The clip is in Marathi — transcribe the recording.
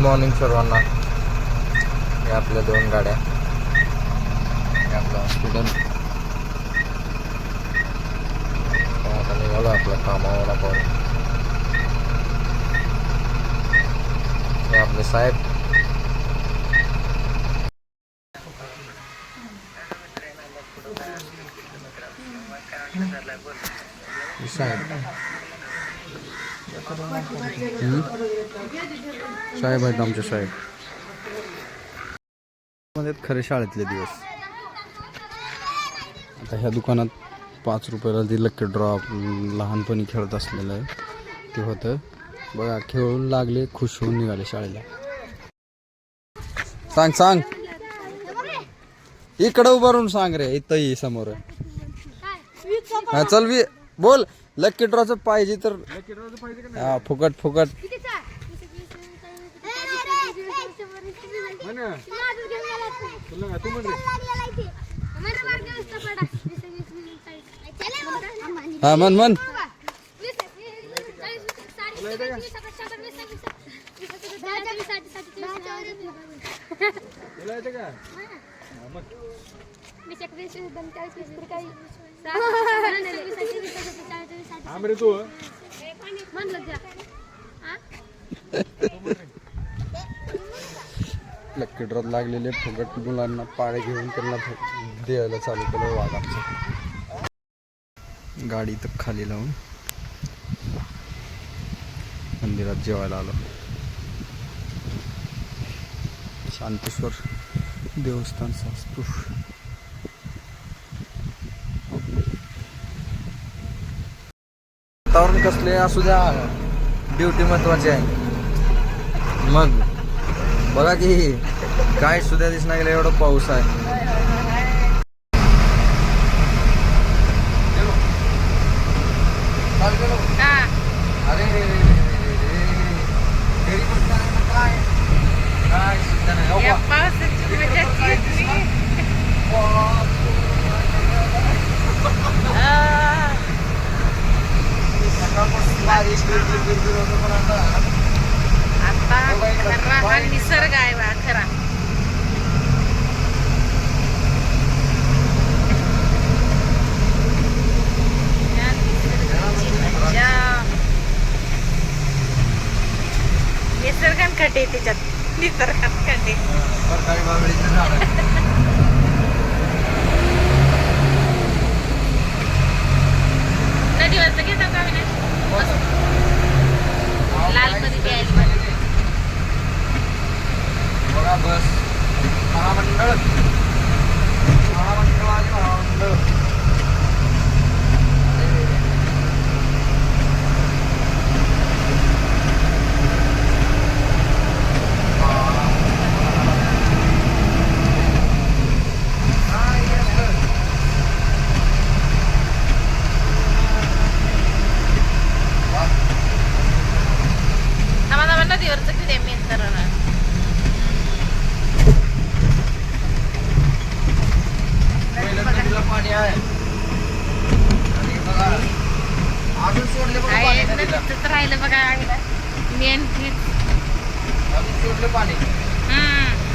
मॉर्निंग सर्वांना हे आपल्या दोन गाड्या. हे आपलं हॉस्पिटल आता निघालो आपल्या कामावर आपण. हे आपले साहेब. हे साहेब. हम्म? साहेब आहेत आमचे साहेब. मध्ये खरे शाळेतले दिवस. आता ह्या दुकानात पाच रुपयाला ते लक्की ड्रॉप लहानपणी खेळत असलेलं आहे. ते होतं. बघा खेळून लागले खुश होऊन निघाले शाळेला. सांग सांग. इकडं उभं राहून सांग रे इथं समोर. हा चल वी बोल. लक्की ड्रॉचं पाहिजे तर. हा फुकट फुकट. हा म्हण लक्की ड्रॉप लागलेले फुकट मुलांना पाळे घेऊन त्यांना द्यायला चालू केलं वाघ आमचं गाडी तर खाली लावून मंदिरात जेवायला आलो. शांतेश्वर. देवस्थान सास्तूर वातावरण कसले असू द्या ड्युटी महत्वाची आहे. मग बघा की काय सुद्धा दिसणार गेलं एवढं पाऊस आहे अरे रे रे रे रे रे रे. घरी बसणार आहे ना काय काय सुद्धा नाही हो बा. सकाळपासून बारीक गिरगिर गिरगिर होतं पण आता खरा हा निसर्ग आहे बा खरा. या निसर्गात खटे त्याच्यात निसर्गात खटे थांबा नदीवरचं किती मेन तर पाणी आहे. अजून सोडले नदीचं राहिलं बघा मेन अजून सोडले पाणी. हम्म.